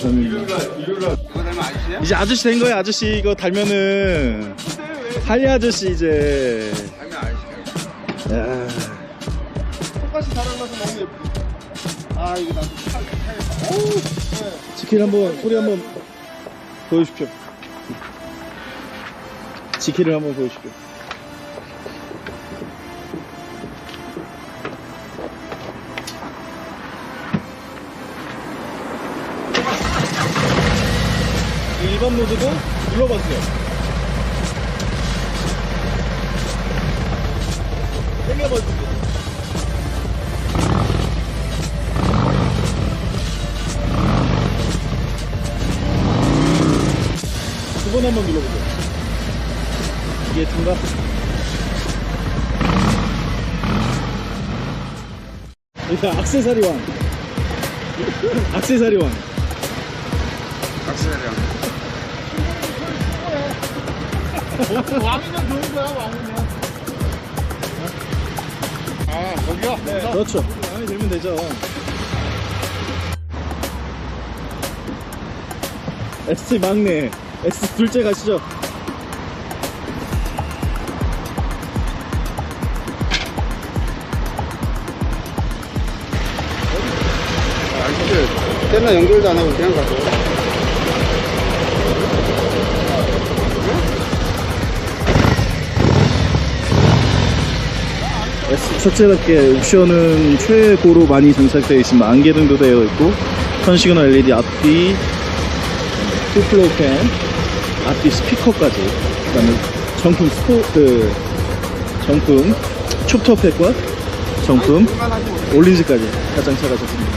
감사합니다. 이거 닮은 아저씨야? 이제 아저씨 된 거야 아저씨 이거 달면은 할리 아저씨 이제. 똑같이 달아나서 너무 예쁘다. 아, 이거 나도 살, 살겠다. 어우, 네. 치킨 한번 소리 한번 보여주십시오 치킨을 한번 보여주십시오 일반 모드도 눌러봤어요 당겨봐주세요 두 번 한번 눌러보세요. 이게 든가? 일단 악세사리 왕. 악세사리 왕. 박스라랑. 왕이면 좋은 거야, 왕이면. 아, 거기요? 네. 그렇죠. 왕이 되면 되죠. S 막내. S 둘째 가시죠. 아저씨들, 때나 연결도 안 하고 그냥 가서. 첫째답게 옵션은 최고로 많이 장착되어 있습니다. 안개등도 되어 있고, 턴시그널 LED 앞뒤, 투플로우 팬, 앞뒤 스피커까지, 그 다음에 정품 스포, 그, 정품 촉터팩과 정품 올린즈까지 다 장착하셨습니다.